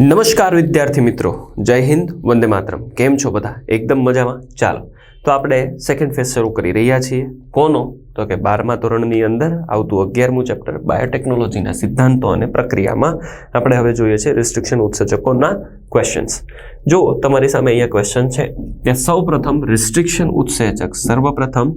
નમસ્કાર વિદ્યાર્થી મિત્રો. જય હિન્દ, વંદે માતરમ. કેમ છો બધા? એકદમ મજામાં? ચાલો. તો આપણે સેકન્ડ ફેઝ શરૂ કરી રહ્યા છીએ. કોનો? તો કે બારમા ધોરણની અંદર આવતું અગિયારમું ચેપ્ટર બાયોટેકનોલોજીના સિદ્ધાંતો અને પ્રક્રિયામાં આપણે હવે જોઈએ છે રિસ્ટ્રિક્શન ઉત્સેચકોના ક્વેશ્ચન્સ જો તમારી સામે અહીંયા ક્વેશ્ચન છે કે સૌ પ્રથમ રિસ્ટ્રિક્શન ઉત્સેચક, સર્વપ્રથમ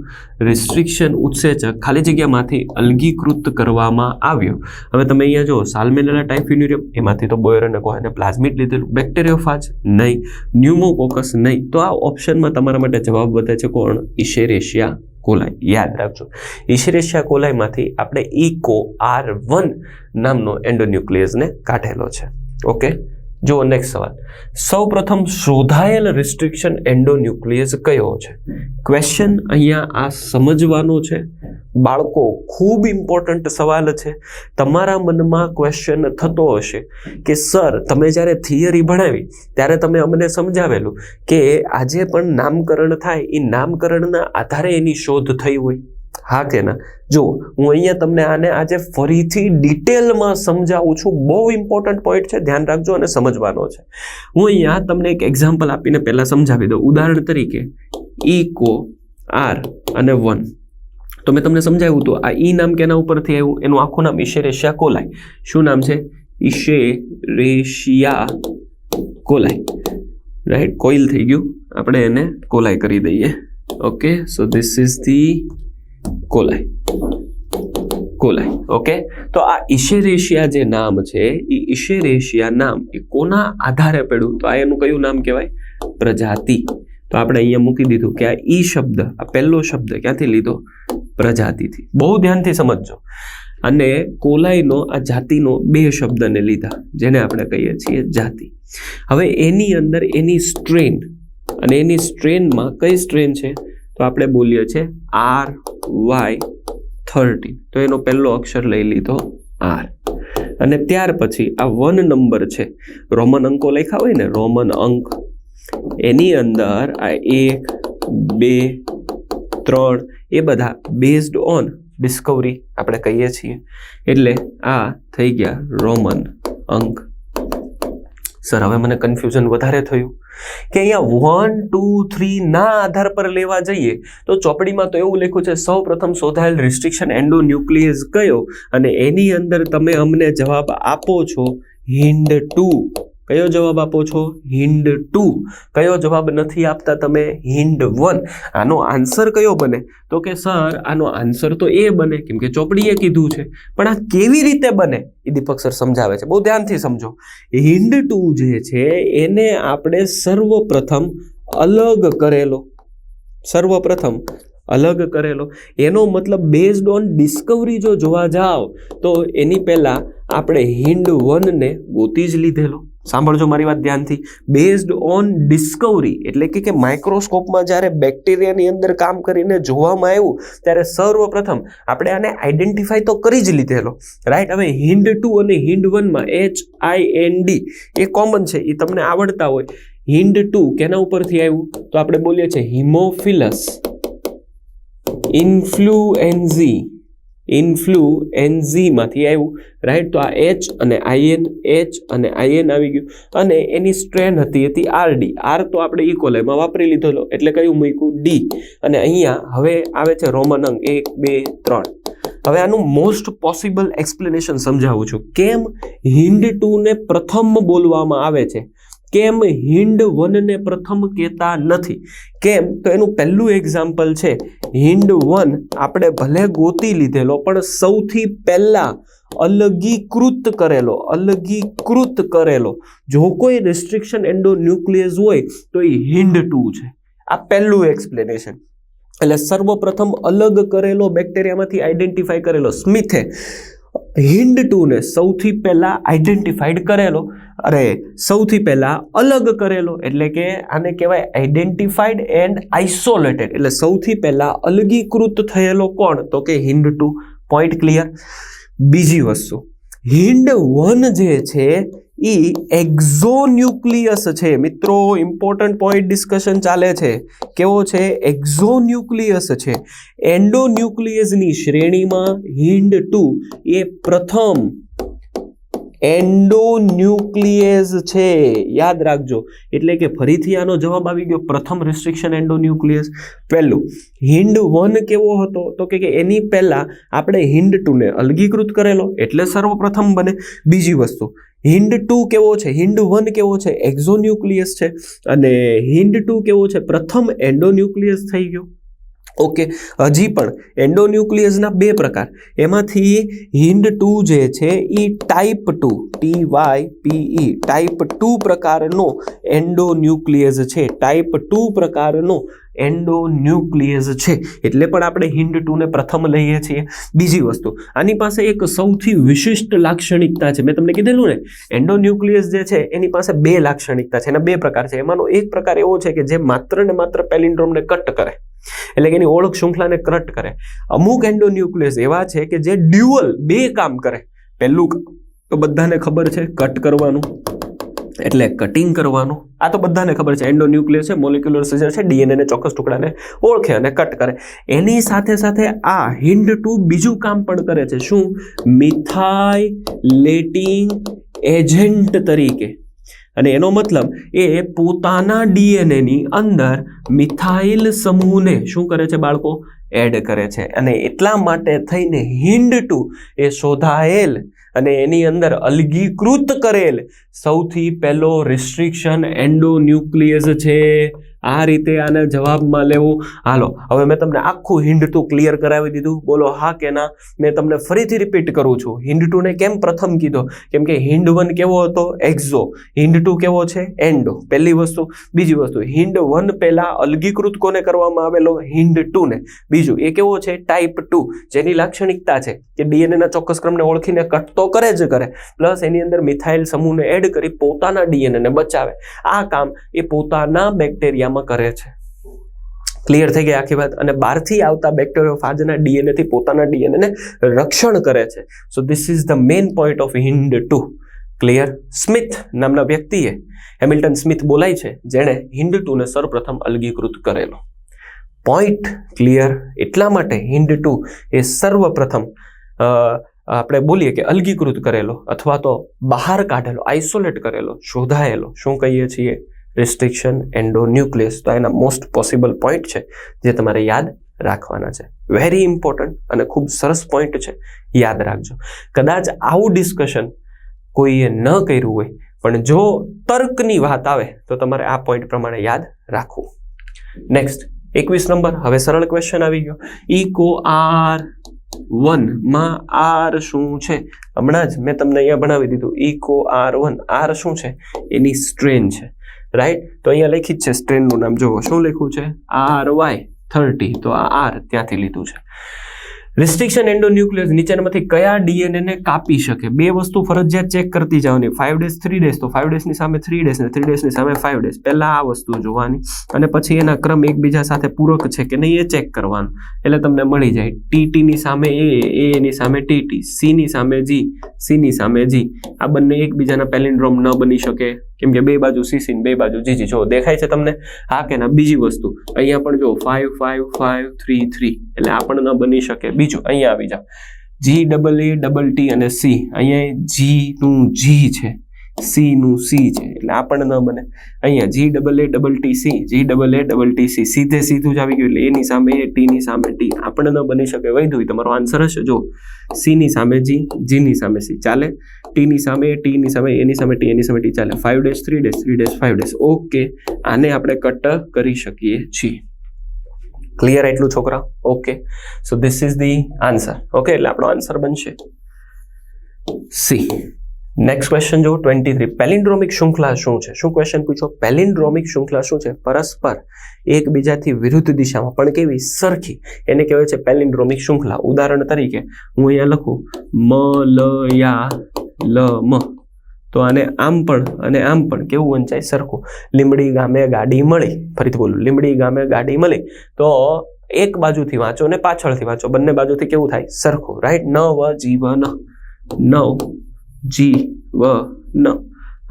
રિસ્ટ્રિક્શન ઉત્સેચક ખાલી જગ્યામાંથી અલગીકૃત કરવામાં આવ્યો. હવે તમે અહીંયા જો સાલ્મેનેલા ટાઇફ્યુનેરિયમ એમાંથી તો બોયર અને કોહેને પ્લાઝમિડ લીધેલું બેક્ટેરિયોફાજ નહીં ન્યુમોકોકસ નહીં. તો આ ઓપ્શનમાં તમારા માટે જવાબ વધે છે કોણ? ઇશેરેશિયા. કોલાઈ યાદ રાખજો. ઈશરેશિયા કોલાઈમાંથી આપણે ઇકો આર વન નામનો એન્ડોન્યુક્લિયસને કાઢેલો છે. ઓકે જુઓ નેક્સ્ટ સવાલ. સૌ પ્રથમ શોધાયેલ રિસ્ટ્રિક્શન એન્ડોન્યુક્લિયસ કયો છે? ક્વેશ્ચન અહીંયા આ સમજવાનો છે. બાળકો, ખૂબ ઇમ્પોર્ટન્ટ સવાલ છે. તમારા મનમાં ક્વેશ્ચન થતો હશે કે, સર, તમે જ્યારે થિયરી ભણાવી, ત્યારે તમે અમને સમજાવેલું કે આજે પણ નામકરણ થાય. એ નામકરણના આધારે એની શોધ થઈ હોય. હા કે ના? જો, હું અહીંયા તમને આને આજે ફરીથી ડિટેલમાં સમજાવું છું. બહુ ઇમ્પોર્ટન્ટ પોઈન્ટ છે, ધ્યાન રાખજો અને સમજવાનો છે. હું અહીંયા તમને એક એક્ઝામ્પલ આપીને પહેલાં સમજાવી દઉં. ઉદાહરણ તરીકે ઇકો આર અને વન તો મેં તમને સમજાવ્યું હતું, આ ઈ નામ કેના ઉપરથી આવ્યું? એનું આખું નામ ઈશેરેશિયા કોલાય. શું નામ છે? ઈશે રેશિયા કોલાય. રાઈટ કોઇલ થઈ ગયું. આપણે એને કોલાય કરી દઈએ. Okay so this is the coli. Coli okay તો આ ઈશેરેશિયા જે નામ છે એ ઈશેરેશિયા નામ એ કોના આધારે પડ્યું? તો આ એનું કયું નામ કહેવાય? પ્રજાતિ. તો આપણે અહીંયા મૂકી દીધું કે આ ઈ શબ્દ, આ પહેલો શબ્દ ક્યાંથી લીધો? પ્રજાતિથી. બહુ ધ્યાનથી સમજજો. અને કોલાઈનો આ જાતિનો બે શબ્દને લીધા, જેને આપણે કહીએ છીએ જાતિ. હવે એની અંદર એની સ્ટ્રેન, અને એની સ્ટ્રેનમાં કઈ સ્ટ્રેન છે? તો આપણે બોલીએ છીએ આર વાય થર્ટી તો એનો પહેલો અક્ષર લઈ લીધો આર અને ત્યાર પછી આ વન નંબર છે, રોમન અંકો લખ્યા હોય ને, રોમન અંક, એની અંદર આ એક, બે, ત્રણ, એ બધા બેઝડ ઓન ડિસ્કવરી આપણે કહીએ છીએ. એટલે આ થઈ ગયા રોમન અંક. સર હવે મને કન્ફ્યુઝન વધારે થયું. કે અહીંયા વન ટુ થ્રી ના આધાર પર લેવા જઈએ, તો ચોપડીમાં તો એવું લખ્યું છે, સૌ પ્રથમ શોધાયેલ રિસ્ટ્રિક્શન એન્ડો ન્યુક્લિયસ કયો? અને એની અંદર તમે અમને જવાબ આપો છો, હિન્ડ ટુ. કયો જવાબ આપો છો? Hind two. કયો જવાબ નથી આપતા તમે? Hind one. આનો આન્સર કયો બને? તો કે, સર, આનો આન્સર તો એ બને. કેમ કે ચોપડીએ કીધું છે. પણ આ કેવી રીતે બને? એ દીપક સર સમજાવે છે. બહુ ધ્યાનથી સમજો. હિન્ડ ટુ જે છે, એને આપણે સર્વપ્રથમ અલગ કરેલો. સર્વપ્રથમ અલગ કરેલો. એનો મતલબ બેઝડ ઓન ડિસ્કવરી જો જોવા જાઓ તો એની પહેલાં આપણે હિન્ડ વનને ગોતી જ લીધેલો. સાંભળજો મારી વાત ધ્યાનથી. બેઝડ ઓન ડિસ્કવરી એટલે કે કે માઇક્રોસ્કોપમાં જ્યારે બેક્ટેરિયાની અંદર કામ કરીને જોવામાં આવ્યું, ત્યારે સર્વપ્રથમ આપણે આને આઈડેન્ટિફાઈ તો કરી જ લીધેલો રાઈટ હવે હિન્ડ ટુ અને હિન્ડ વનમાં એચ આઈ એન ડી એ કોમન છે એ તમને આવડતા હોય. હિન્ડ ટુ કેના ઉપરથી આવ્યું? તો આપણે બોલીએ છીએ હિમોફિલસ ઇન્ફ્લુએન્ઝી ઇન્ફ્લુએન્ઝીમાંથી આવ્યું રાઈટ તો આ એચ અને આઈએન એચ અને આઈએન આવી ગયું. અને એની સ્ટ્રેન હતી હતી આરડી આર તો આપણે ઇકોલેમાં વાપરી લીધેલો એટલે કયું મૂક્યું? ડી અને અહીંયા હવે આવે છે રોમન અંક એક, બે, ત્રણ. હવે આનું મોસ્ટ પોસિબલ એક્સપ્લેનેશન સમજાવું છું. કેમ? હિન્ડ ટુને પ્રથમ બોલવામાં આવે છે. કેમ હિન્ડ વનને પ્રથમ કહેતા નથી? કેમ? તો એનું પહેલું એક્ઝામ્પલ છે હિન્ડ વન આપણે ભલે ગોતી લીધેલો, પણ સૌથી પહેલાં અલગીકૃત કરેલો અલગીકૃત કરેલો. જો કોઈ રિસ્ટ્રિક્શન એન્ડો ન્યુક્લિયસ હોય, તો એ હિન્ડ ટુ છે. આ પહેલું એક્સપ્લેનેશન એટલે સર્વપ્રથમ અલગ કરેલો બેક્ટેરિયામાંથી આઈડેન્ટિફાઈ કરેલો સ્મિથે. હિન્ડ ટુને સૌથી પહેલાં આઈડેન્ટિફાઈડ કરેલો, અરે સૌથી પહેલાં અલગ કરેલો, એટલે કે આને કહેવાય આઈડેન્ટિફાઈડ એન્ડ આઇસોલેટેડ એટલે સૌથી પહેલાં અલગીકૃત થયેલો કોણ? તો કે હિન્ડ ટુ પોઈન્ટ ક્લિયર બીજી વસ્તુ હિન્ડ વન જે છે એ એક્ઝોન્યુક્લિયસ છે. મિત્રો ઇમ્પોર્ટન્ટ પોઈન્ટ ડિસ્કશન ચાલે છે. કેવો છે? એક્ઝોન્યુક્લિયસ છે. એન્ડોન્યુક્લિયસની શ્રેણીમાં હિન્ડ ટુ એ પ્રથમ એન્ડોન્યુક્લિયસ છે. યાદ રાખજો. એટલે કે ફરીથી આનો જવાબ આવી ગયો. પ્રથમ રિસ્ટ્રિક્શન એન્ડોન્યુક્લિયસ પહેલું હિન્ડ વન કેવો હતો? તો કે એની પહેલાં આપણે હિન્ડ ટુને અલગીકૃત કરેલો. એટલે સર્વપ્રથમ બને. બીજી વસ્તુ હિન્ડ ટુ કેવો છે? હિન્ડ વન કેવો છે? એક્ઝોન્યુક્લિયસ છે. અને હિન્ડ ટુ કેવો છે? પ્રથમ એન્ડોન્યુક્લિયસ થઈ ગયો. ઓકે, હજી પણ એન્ડોન્યુક્લિયસના બે પ્રકાર. એમાંથી હિન્ડ ટુ જે છે એ type two, T Y P E type two પ્રકારનો એન્ડોન્યુક્લિયસ છે. ટાઈપ ટુ પ્રકારનો એન્ડોન્યુક્લિયસ છે. એટલે પણ આપણે હિન્ડ ટુને પ્રથમ લઈએ છીએ. બીજી વસ્તુ, આની પાસે એક સૌથી વિશિષ્ટ લાક્ષણિકતા છે. મેં તમને કીધેલું ને, એન્ડોન્યુક્લિયસ જે છે એની પાસે બે લાક્ષણિકતા છે. એના બે પ્રકાર છે. એમાંનો એક પ્રકાર એવો છે કે જે માત્ર ને માત્ર પેલિન્ડ્રોમને કટ કરે. એટલે કે એની ઓળખ શૃંખલાને કટ કરે. અમુક એન્ડોન્યુક્લિયસ એવા છે કે જે ડ્યુઅલ બે કામ કરે. પહેલું તો બધાને ખબર છે કટ કરવાનું, એટલે કટિંગ કરવાનું. આ તો બધાને ખબર છે. એન્ડોન્યુક્લિયસ છે મોલિક્યુલર સિઝર છે ડીએનએને ચોક્કસ ટુકડાને ઓળખે અને કટ કરે. એની સાથે સાથે આ હિન્ડ ટુ બીજું કામ પણ કરે છે. શું? મિથાઇલેટિંગ એજન્ટ તરીકે. અને એનો મતલબ એ પોતાના ડીએનએની અંદર મિથાઇલ સમૂહને શું કરે છે બાળકો? એડ કરે છે. અને એટલા માટે થઈને હિન્ડ ટુ એ શોધાયેલ અને એની અંદર અલગીકૃત કરેલ સૌથી પહેલો રિસ્ટ્રિક્શન એન્ડોન્યુક્લિયસ છે. આ રીતે આને જવાબમાં લેવું. હાલો, હવે મેં તમને આખું હિન્ડ ટુ ક્લિયર કરાવી દીધું. બોલો, હા કે ના? મેં તમને ફરીથી રિપીટ કરું છું. હિન્ડ ટુને કેમ પ્રથમ કીધો? કેમ કે હિન્ડ વન કેવો હતો? એક્ઝો હિન્ડ ટુ કેવો છે? એન્ડો પહેલી વસ્તુ. બીજી વસ્તુ હિન્ડ વન પહેલાં અલગીકૃત કોને કરવામાં આવેલો? હિન્ડ ટુને બીજું, એ કેવો છે? ટાઈપ ટુ જેની લાક્ષણિકતા છે કે ડીએનએના ચોક્કસ ક્રમને ઓળખીને કટ તો કરે જ કરે. પ્લસ એની અંદર મિથાઇલ સમૂહને એડ કરી પોતાના ડીએનએને બચાવે. આ કામ એ પોતાના બેક્ટેરિયામાં કરે છે. ક્લિયર થઈ ગઈ આખી વાત. અને બહારથી આવતા બેક્ટેરિયોફાજના ડીએનએથી પોતાના ડીએનએને રક્ષણ કરે છે. So this is the main point of Hind two clear Smith નામના વ્યક્તિએ હેમિલ્ટન સ્મિથ બોલાય છે, જેણે હિન્ડ ટુને સર્વપ્રથમ અલગીકૃત કરેલો. પોઈન્ટ ક્લિયર એટલા માટે હિન્ડ ટુ એ સર્વપ્રથમ આપણે બોલીએ કે અલગીકૃત કરેલો અથવા તો બહાર કાઢેલો આઇસોલેટ કરેલો, શોધાયેલો. શું કહીએ છીએ? રિસ્ટ્રિક્શન એન્ડોન્યુક્લિયસ તો એના મોસ્ટ પોસિબલ પોઈન્ટ છે, જે તમારે યાદ રાખવાના છે. વેરી ઇમ્પોર્ટન્ટ અને ખૂબ સરસ પોઈન્ટ છે, યાદ રાખજો. કદાચ આવું ડિસ્કશન કોઈએ ન કર્યું હોય, પણ જો તર્કની વાત આવે, તો તમારે આ પોઈન્ટ પ્રમાણે યાદ રાખવું. નેક્સ્ટ એકવીસ નંબર, હવે સરળ ક્વેશ્ચન આવી ગયો. ઇકો આર વનમાં આર શું છે? હમણાં જ મેં તમને અહીંયા ભણાવી દીધું. ઇકો આર વન આર શું છે? એની સ્ટ્રેન છે. રાઈટ તો અહીંયા લખી જ છે, સ્ટ્રેનનું નામ. જુઓ, શું લખ્યું છે? R Y thirty. તો આ આર ત્યાંથી લીધું છે. રિસ્ટ્રિક્શન એન્ડોન્યુક્લિયસ નીચેનામાંથી કયા ડીએનએ ને કાપી શકે? બે વસ્તુ ફરજિયાત ચેક કરતી જવાની. ફાઈવ ડેઝ થ્રી ડેઝ તો ફાઈવ ડેઝની સામે થ્રી ડેઝ ને થ્રી ડેઝની સામે ફાઈવ ડેઝ પહેલા આ વસ્તુ જોવાની. અને પછી એના ક્રમ એકબીજા સાથે પૂરક છે કે નહીં એ ચેક કરવાનું. એટલે તમને મળી જાય ટીટીની સામે એ એ ની સામે ટીટી સીની સામે જી સી ની સામે જી આ બંને એકબીજાના પેલિન્ડ્રોમ ન બની શકે. કેમ કે બે બાજુ સીસી બે બાજુ જીજી જો, દેખાય છે તમને હા કે ના? બીજી વસ્તુ. અહીંયા પણ જો five five five three three એટલે આ પણ ન બની શકે. બીજું, અહીંયા આવી જાઓ. G double A double T અને સી અહીંયા જી નું જી છે. સી નું સી છે. એટલે આ પણ ન બને. અહીંયા G double A double T C G double A double T C સીધે સીધું જ આવી ગયું. એટલે એની સામે એ ટી ની સામે ટી આ ન બની શકે. વૈધું તમારો આન્સર હશે. જો સી ની સામે જી જી ની સામે સી ચાલે? ટી ની સામે ટી ની સામે એની સામે ટી એની સામે ટી ચાલે. Five days three days three days five days okay આને આપણે કટ કરી શકીએ છીએ. ક્લિયર એટલું, છોકરા? Okay so this is the answer okay એટલે આપણો આન્સર બનશે. સી નેક્સ્ટ ક્વેશ્ચન જો ટ્વેન્ટી થ્રી પેલિન્ડ્રોમિક શૃંખલા શું છે? શું ક્વેશ્ચન પૂછો? પેલિન્ડ્રોમિક શૃંખલા શું છે? પરસ્પર એકબીજાથી વિરુદ્ધ દિશામાં, પણ કેવી? સરખી. એને કહેવાય છે પેલિન્ડ્રોમિક શૃંખલા. ઉદાહરણ તરીકે, હું અહીંયા લખું મ લ યા લ મ તો આને આમ પણ, અને આમ પણ કેવું વંચાય? સરખું. લીમડી ગામે ગાડી મળી. ફરીથી બોલું લીમડી ગામે ગાડી મળી. તો એક બાજુથી વાંચો ને પાછળથી વાંચો. બંને બાજુથી કેવું થાય? સરખું રાઈટ નવ જીવન નવ. જી વ ન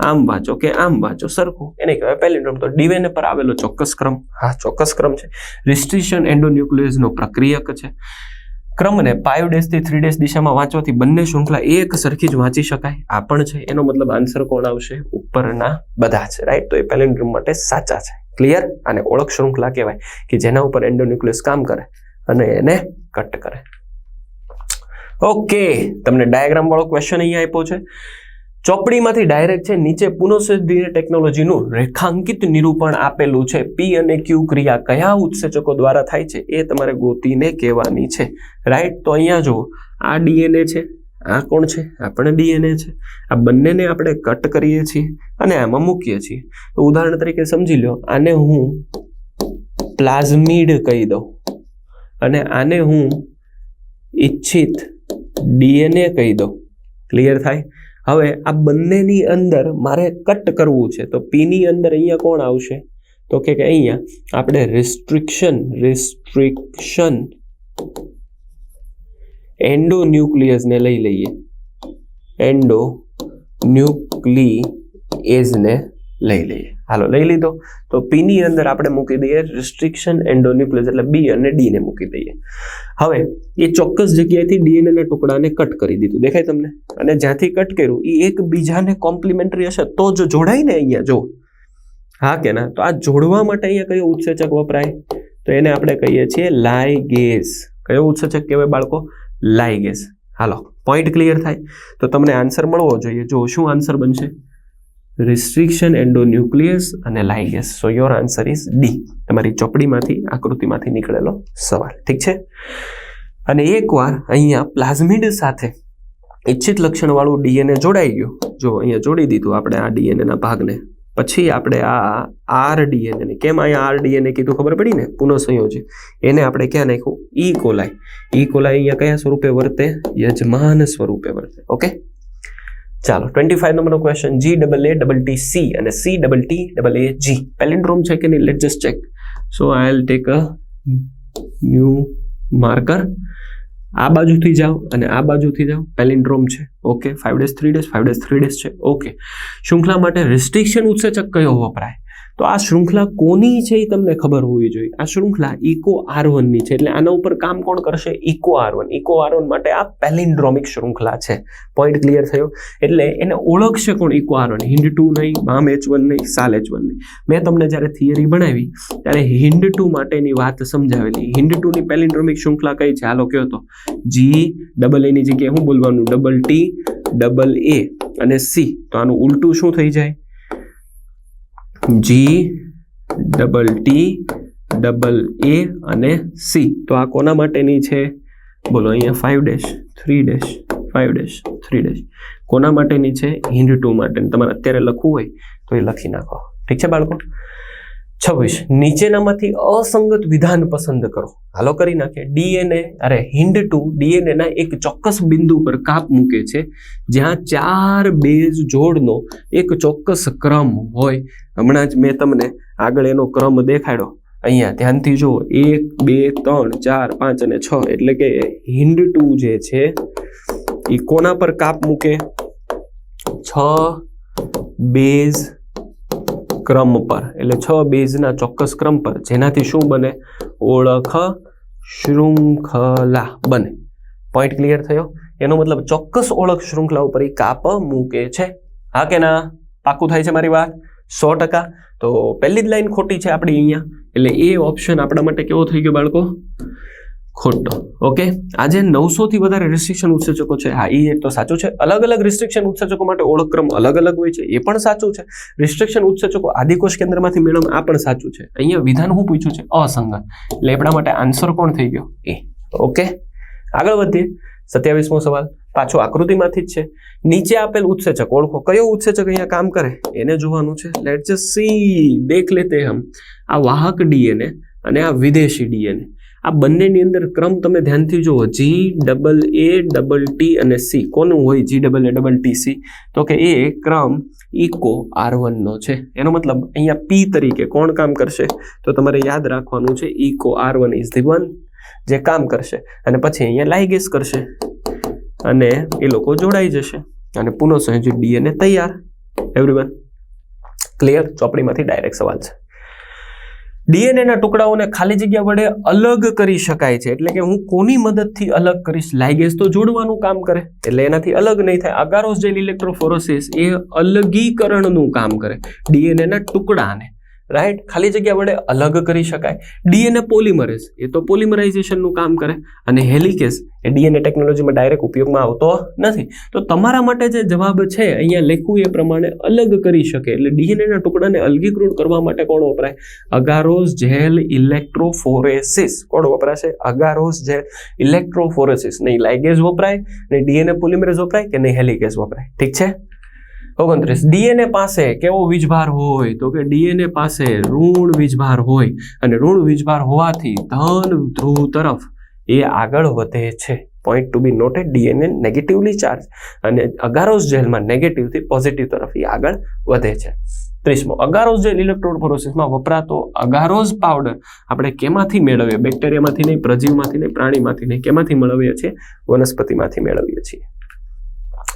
આમ વાંચો કે આમ વાંચો, સરખું. એને કહેવાય પેલિન્ડ્રોમ. તો ડીવેન પર આવેલો ચોક્કસ ક્રમ. હા, ચોક્કસ ક્રમ છે. રિસ્ટ્રિક્શન એન્ડોન્યુક્લિયસનો પ્રક્રિયક છે. ક્રમને ફાઈવ ડેઝથી થ્રી ડેસ દિશામાં વાંચવાથી બંને શૃંખલા એક સરખી જ વાંચી શકાય. આ પણ છે. એનો મતલબ આન્સર કોણ આવશે? ઉપરના બધા છે. રાઈટ તો એ પેલિન્ડ્રોમ માટે સાચા છે. ક્લિયર અને ઓળખ શૃંખલા કહેવાય કે જેના ઉપર એન્ડોન્યુક્લિયસ કામ કરે અને એને કટ કરે. ઓકે તમને ડાયાગ્રામ વાળો ક્વેશ્ચન અહીંયા આપ્યો છે. ચોપડીમાંથી ડાયરેક્ટ છે, નીચે પુનઃસિદ્ધિ ટેકનોલોજીનું રેખાંકિત નિરૂપણ આપેલું છે. પી અને ક્યુ ક્રિયા કયા ઉત્સેચકો દ્વારા થાય છે, એ તમારે ગોતીને કહેવાની છે. રાઈટ તો અહીંયા જુઓ, આ ડીએનએ છે, આ કોણ છે આ પણ ડીએનએ છે. આ બંનેને આપણે કટ કરીએ છીએ અને આમાં મૂકીએ છીએ. તો ઉદાહરણ તરીકે સમજી લો, આને હું પ્લાઝમિડ કહી દઉં. અને આને હું ઈચ્છિત ડીએનએ કહી દો ક્લિયર થાય? હવે આ બંનેની અંદર મારે કટ કરવું છે. તો પીની અંદર અહીંયા કોણ આવશે? તો કે અહીંયા આપણે રિસ્ટ્રિક્શન રિસ્ટ્રિક્શન એન્ડો ન્યુક્લિયસને લઈ લઈએ. એન્ડો ન્યુક્લિએઝને લઈ લઈએ. હાલો, લઈ લીધો. તો પીની અંદર આપણે મૂકી દઈએ રિસ્ટ્રિક્શન એન્ડોન્યુક્લિયસ એટલે બી અને ડી ને મૂકી દઈએ. હવે, એ ચોક્કસ જગ્યાએથી ડીએનએ ના ટુકડાને કટ કરી દીધું. દેખાય તમને? અને જ્યાંથી કટ કર્યું એ એકબીજાને કોમ્પ્લિમેન્ટરી હશે, તો જો જોડાય ને અહીંયા જો હા કે ના? તો આ જોડવા માટે અહીંયા કયો ઉત્સેચક વપરાય? તો એને આપણે કહીએ છીએ લાઇગેઝ કયો ઉત્સેચક કહેવાય બાળકો? લાઇગેઝ હાલો પોઈન્ટ ક્લિયર થાય. તો તમને આન્સર મળવો જોઈએ. જો શું આન્સર બનશે? રિસ્ટ્રિક્શન એન્ડોન્યુક્લિયસ અને ligase so your answer is D તમારી ચોપડીમાંથી, આકૃતિમાંથી નીકળેલો સવાલ. ઠીક છે? અને એકવાર અહીંયા પ્લાઝમિડ સાથે ઈચ્છિત લક્ષણવાળું ડીએનએ જોડાઈ ગયું. જો અહીંયા જોડી દીધું આપણે આ ડીએનએના ભાગને, પછી આપણે આ આર ડીએનએને કેમ અહીંયા આર ડીએનએ કીધું ખબર પડી ને? પુનઃસંયોજિત એને આપણે ક્યાં નાખ્યું? ઈ કોલાઈ ઈ કોલાઈ અહીંયા કયા સ્વરૂપે વર્તે? યજમાન સ્વરૂપે વર્તે. ઓકે? ચાલો ટ્વેન્ટી ફાઈવ નંબરનો question G double A double T C અને C double T double A G palindrome છે કે નહીં? Let just check so I will take a new marker આ બાજુથી જાઓ અને આ બાજુથી જાઓ. પેલિન્ડ્રોમ છે. Okay five days three days five days three days છે. ઓકે શૃંખલા માટે રિસ્ટ્રિક્શન ઉત્સેચક કયો વપરાય? તો આ શૃંખલા કોની છે એ તમને ખબર હોવી જોઈએ. આ શૃંખલા ઇકો આર વનની છે. એટલે આના ઉપર કામ કોણ કરશે? Eco R one Eco R one માટે આ પેલિન્ડ્રોમિક શૃંખલા છે. પોઈન્ટ ક્લિયર થયો? એટલે એને ઓળખશે કોણ Eco R one Hind two નહીં, બામ એચ વન નહીં, સાલ એચ વન નહીં. મેં તમને જ્યારે થિયરી બનાવી, ત્યારે હિન્ડ ટુ માટેની વાત સમજાવેલી. હિન્ડ ટુની પેલિન્ડ્રોમિક શૃંખલા કઈ છે? હાલો કયો તો. જી ડબલ એની જગ્યાએ શું બોલવાનું. ડબલ ટી ડબલ એ અને સી તો આનું ઉલટું શું થઈ જાય? G double T double A અને સી તો આ કોના માટેની છે? બોલો, અહીંયા five dash three dash five dash three dash કોના માટેની છે? હિન્ડ ટુ માટે તમારે અત્યારે લખવું હોય તો એ લખી નાખો. ઠીક છે બાળકો? છવ્વીસ. નીચેનામાંથી અસંગત વિધાન પસંદ કરો. હાલો કરી નાખે ડીએનએ, અરે હિન્ડ ટુ ડીએનએ ના એક ચોક્કસ બિંદુ પર કાપ મૂકે છે, જ્યાં ચાર બેઝ જોડનો એક ચોક્કસ ક્રમ હોય. હમણાં જ મેં તમને આગળ એનો ક્રમ દેખાડ્યો. અહીંયા ધ્યાનથી જુઓ. એક, બે, ત્રણ, ચાર, પાંચ અને છ. એટલે કે હિન્ડ ટુ જે છે એ કોના પર કાપ મૂકે? છ બેઝ ક્રમ પર, એટલે છ બેઝના ચોક્કસ ક્રમ પર, જેનાથી શું બને? ઓળખ શૃંખલા બને. પોઈન્ટ ક્લિયર થયો? એનો મતલબ ચોક્કસ ઓળખ શૃંખલા ઉપર એ કાપ મૂકે છે. હા કે ના? પાકું થાય છે મારી વાત? સો ટકા. તો પહેલી જ લાઈન ખોટી છે આપણી અહીંયા. એટલે એ ઓપ્શન આપણા માટે કેવો થઈ ગયો બાળકો? ખોટો. ઓકે આજે નવસોથી વધારે રિસ્ટ્રિક્શન ઉત્સેચકો છે. હા એ તો સાચું છે. અલગ અલગ રિસ્ટ્રિક્શન ઉત્સેચકો માટે ઓળખક્રમ અલગ અલગ હોય છે. એ પણ સાચું છે. રિસ્ટ્રિક્શન ઉત્સેચકો આદિકોષ કેન્દ્રમાંથી મેળવવા આ પણ સાચું છે. અહીંયા વિધાન હું પૂછ્યું છે? અસંગત. એટલે આપણા માટે આન્સર કોણ થઈ ગયો? એ. ઓકે આગળ વધીએ. સત્યાવીસમો સવાલ. પાછો આકૃતિમાંથી જ છે. નીચે આપેલ ઉત્સેચક. ઓળખો. કયો ઉત્સેચક અહીંયા કામ કરે? એને જોવાનું છે. લેટ જસ્ટ સી દેખ લેતે હમ. આ વાહક ડીએનએ અને આ વિદેશી ડીએનએ. આ બંનેની અંદર ક્રમ તમે ધ્યાનથી જુઓ G double A double T અને સી કોનું હોય G double A double T C તો કે એ ક્રમ ઇકો આર વનનો છે. એનો મતલબ અહીંયા પી તરીકે કોણ કામ કરશે? તો તમારે યાદ રાખવાનું છે Eco R one is the one જે કામ કરશે. અને પછી અહીંયા લાઇગેસ કરશે. અને એ લોકો જોડાઈ જશે. અને પુનઃસંયોજિત ડીએનએ તૈયાર. એવરીવન ક્લિયર ચોપડીમાંથી ડાયરેક્ટ સવાલ છે. ડીએનએના ટુકડાઓને ખાલી જગ્યા વડે અલગ કરી શકાય છે. એટલે કે હું કોની મદદથી અલગ કરીશ? લાઇગેસ તો જોડવાનું કામ કરે. એટલે એનાથી અલગ નહીં થાય. અગારોસ જેલ ઇલેક્ટ્રોફોરોસિસ એ અલગીકરણનું કામ કરે. ડીએનએના ટુકડાને. રાઈટ ખાલી જગ્યા વડે અલગ કરી શકાય. ડીએનએ પોલિમરેઝ એ તો પોલિમરાઇઝેશનનું કામ કરે. અને હેલિકેસ એ ડીએનએ ટેકનોલોજીમાં ડાયરેક્ટ ઉપયોગમાં આવતો નથી. તો તમારા માટે જે જવાબ છે, અહીંયા લેખું એ પ્રમાણે અલગ કરી શકે. એટલે ડીએનએના ટુકડાને અલગીકૃત કરવા માટે કોણ વપરાય? Agarose gel electrophoresis. કોણ વપરાશે? Agarose gel electrophoresis. નહીં લાઇગેઝ વપરાય, નહીં ડીએનએ પોલિમરેઝ વપરાય કે નહીં હેલિકેસ વપરાય. ઠીક છે? ઓગણત્રીસ. ડીએનએ પાસે કેવો વીજભાર હોય? તો કે ડીએનએ પાસે ઋણ વીજભાર હોય અને ઋણ વીજભાર હોવાથી ધન ધ્રુવ તરફ એ આગળ વધે છે. Point to be noted DNA negatively charge અને અગારોસ જેલમાં નેગેટિવથી પોઝિટિવ તરફ એ આગળ વધે છે. ત્રીસમો, અગારોસ જેલ ઇલેક્ટ્રોડ વપરાતો અગારોઝ પાવડર આપણે કેમાંથી મેળવીએ? બેક્ટેરિયામાંથી નહીં, પ્રજીવમાંથી નહીં, પ્રાણીમાંથી નહીં, કેમાંથી મેળવીએ છીએ? વનસ્પતિમાંથી મેળવીએ છીએ.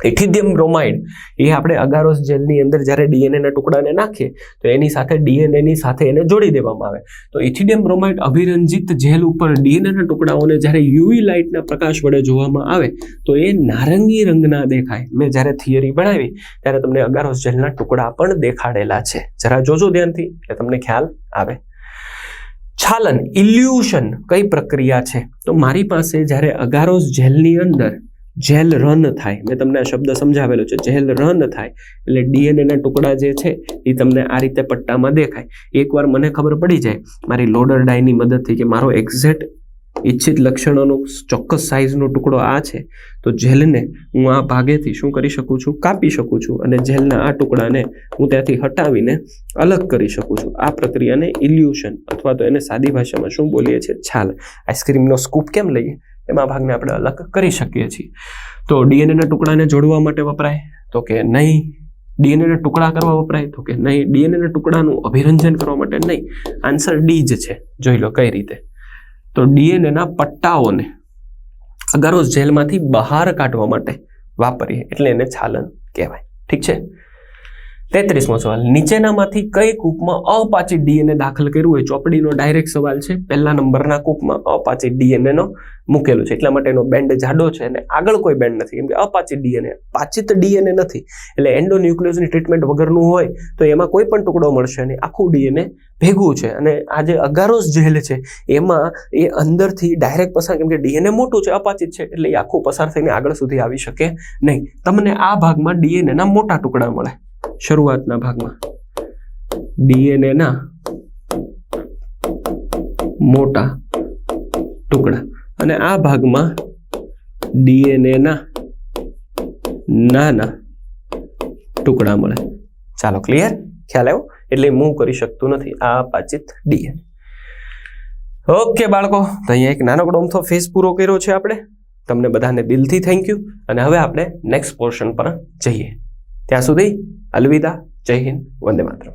ઇથિડિયમ બ્રોમાઇડ, એ આપણે અગારોસ જેલની અંદર જ્યારે ડીએનએના ટુકડાને નાખીએ, તો એની સાથે ડીએનએની સાથે એને જોડી દેવામાં આવે. તો ઇથિડિયમ બ્રોમાઇડ અભિરંજિત જેલ ઉપર ડીએનએના ટુકડાઓને જ્યારે યુવી લાઇટના પ્રકાશ વડે જોવામાં આવે, તો એ નારંગી રંગના દેખાય. મેં જ્યારે થિયરી બનાવી, ત્યારે તમને અગારોસ જેલના ટુકડા પણ દેખાડેલા છે. જરા જોજો ધ્યાનથી, એટલે તમને ખ્યાલ આવે. છાલન, ઇલ્યુશન કઈ પ્રક્રિયા છે? તો મારી પાસે જ્યારે અગારોસ જેલની અંદર જેલ રન થાય. મેં તમને આ શબ્દ સમજાવેલો છે, જેલ રન થાય. એટલે ડીએનએના ટુકડા જે છે એ તમને આ રીતે પટ્ટામાં દેખાય. એકવાર મને ખબર પડી જાય, મારી લોડર ડાયની મદદથી કે મારો એક્ઝેક્ટ ઈચ્છિત લક્ષણોનો ચોક્કસ સાઇઝનો ટુકડો આ છે, તો જેલને હું આ ભાગેથી શું કરી શકું છું? કાપી શકું છું અને જેલના આ ટુકડાને હું ત્યાંથી હટાવીને અલગ કરી શકું છું. આ પ્રક્રિયાને ઇલ્યુશન અથવા તો એને સાદી ભાષામાં શું બોલીએ છીએ? છાલ. આઈસ્ક્રીમનો સ્કૂપ કેમ લઈએ? એમાં ભાગને આપણે અલગ કરી શકીએ છીએ. તો ડીએનએના ટુકડાને જોડવા માટે વપરાય, તો કે નહીં. ડીએનએના ટુકડા કરવા વપરાય, તો કે નહીં. ડીએનએના ટુકડાનું અભિરંજન કરવા માટે નહીં. આન્સર ડી જ છે. જોઈ લો કઈ રીતે. તો ડીએનએના પટ્ટાઓને અગરો જેલમાંથી બહાર કાઢવા માટે વાપરીએ, એટલે એને છાલન કહેવાય. ઠીક છે? તેત્રીસમો સવાલ. નીચેનામાંથી કઈ કૂપમાં અપાચિત ડીએનએ દાખલ કર્યું? હોય ચોપડીનો ડાયરેક્ટ સવાલ છે. પહેલા નંબરના કૂપમાં અપાચિત ડીએનએ નો મૂકેલું છે. એટલા માટે એનો બેન્ડ જાડો છે અને આગળ કોઈ બેન્ડ નથી. કેમ કે અપાચિત ડીએનએ, પાચિત ડીએનએ નથી. એટલે એન્ડોન્યુક્લિયસની ટ્રીટમેન્ટ વગરનું હોય તો એમાં કોઈ પણ ટુકડો મળશે નહીં. આખું ડીએનએ ભેગું છે અને આ જે અગારોસ જેલ છે, એમાં એ અંદરથી ડાયરેક્ટ પસાર, કેમ કે ડીએનએ મોટું છે, અપાચિત છે, એટલે એ આખું પસાર થઈને આગળ સુધી આવી શકે નહીં. તમને આ ભાગમાં ડીએનએના મોટા ટુકડા મળે. શરૂઆતના ભાગમાં. ડીએનએના મોટા ટુકડા. અને આ ભાગમાં ડીએનએના નાના ટુકડા મળે. ચાલો ક્લિયર ખ્યાલ આવ્યો? એટલે મૂવ કરી શકતું નથી. આ પાચિત ડીએનએ. ઓકે બાળકો, તો અહીંયા એક નાનકડો અમથો ફેસ પૂરો કર્યો છે આપણે. તમને બધાને દિલથી થેન્ક યુ અને હવે આપણે નેક્સ્ટ પોર્શન પર જઈએ. ત્યાં સુધી અલવિદા જય હિન્દ વંદે માતરમ.